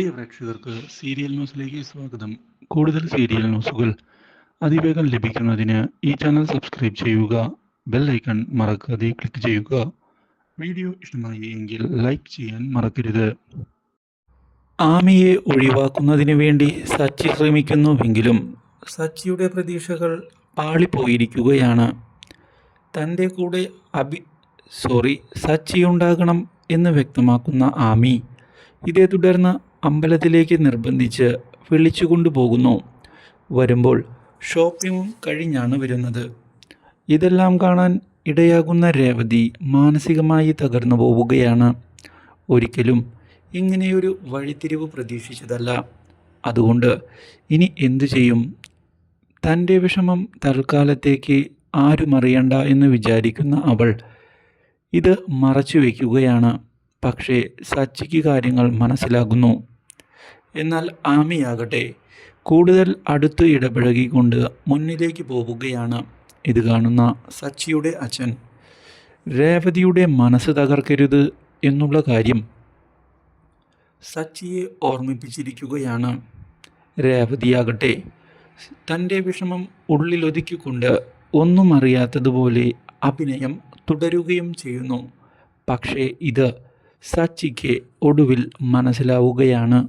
പ്രിയ പ്രേക്ഷകർക്ക് സീരിയൽ ന്യൂസിലേക്ക് സ്വാഗതം. കൂടുതൽ സീരിയൽ ന്യൂസുകൾ അതിവേഗം ലഭിക്കുന്നതിന് ഈ ചാനൽ സബ്സ്ക്രൈബ് ചെയ്യുക ബെൽ ഐക്കൺ മറക്കാതെ ക്ലിക്ക് ചെയ്യുക. വീഡിയോ ഇഷ്ടമായി എങ്കിൽ ലൈക്ക് ചെയ്യാൻ മറക്കരുത്. ആമിയെ ഒഴിവാക്കുന്നതിന് വേണ്ടി സച്ചി ശ്രമിക്കുന്നുവെങ്കിലും സച്ചിയുടെ പ്രതീക്ഷകൾ പാളിപ്പോയിരിക്കുകയാണ്. തന്റെ കൂടെ അഭി സോറി സച്ചി ഉണ്ടാകണം എന്ന് വ്യക്തമാക്കുന്ന ആമി ഇതേ തുടർന്ന് അമ്പലത്തിലേക്ക് നിർബന്ധിച്ച് വിളിച്ചുകൊണ്ടു പോകുന്നു വരുമ്പോൾ ഷോപ്പിംഗ് കഴിഞ്ഞാണ് വരുന്നത്. ഇതെല്ലാം കാണാൻ ഇടയാകുന്ന രേവതി മാനസികമായി തകർന്നു പോവുകയാണ്. ഒരിക്കലും ഇങ്ങനെയൊരു വഴിത്തിരിവ് പ്രതീക്ഷിച്ചതല്ല. അതുകൊണ്ട് ഇനി എന്തു ചെയ്യും? തന്റെ വിഷമം തൽക്കാലത്തേക്ക് ആരും അറിയണ്ട എന്ന് വിചാരിക്കുന്ന അവൾ ഇത് മറച്ചു വയ്ക്കുകയാണ്. പക്ഷേ സച്ചിക്ക് കാര്യങ്ങൾ മനസ്സിലാകുന്നു. എന്നാൽ ആമിയാകട്ടെ കൂടുതൽ അടുത്ത് ഇടപഴകിക്കൊണ്ട് മുന്നിലേക്ക് പോവുകയാണ്. ഇത് കാണുന്ന സച്ചിയുടെ അച്ഛൻ. രേവതിയുടെ മനസ്സ് തകർക്കരുത് എന്നുള്ള കാര്യം സച്ചിയെ ഓർമ്മിപ്പിച്ചിരിക്കുകയാണ്. രേവതിയാകട്ടെ തന്റെ വിഷമം ഉള്ളിലൊതുക്കിക്കൊണ്ട് ഒന്നും അറിയാത്തതുപോലെ അഭിനയം തുടരുകയും ചെയ്യുന്നു. പക്ഷേ ഇത് സച്ചിക്ക് ഒടുവിൽ മനസ്സിലാവുകയാണ്.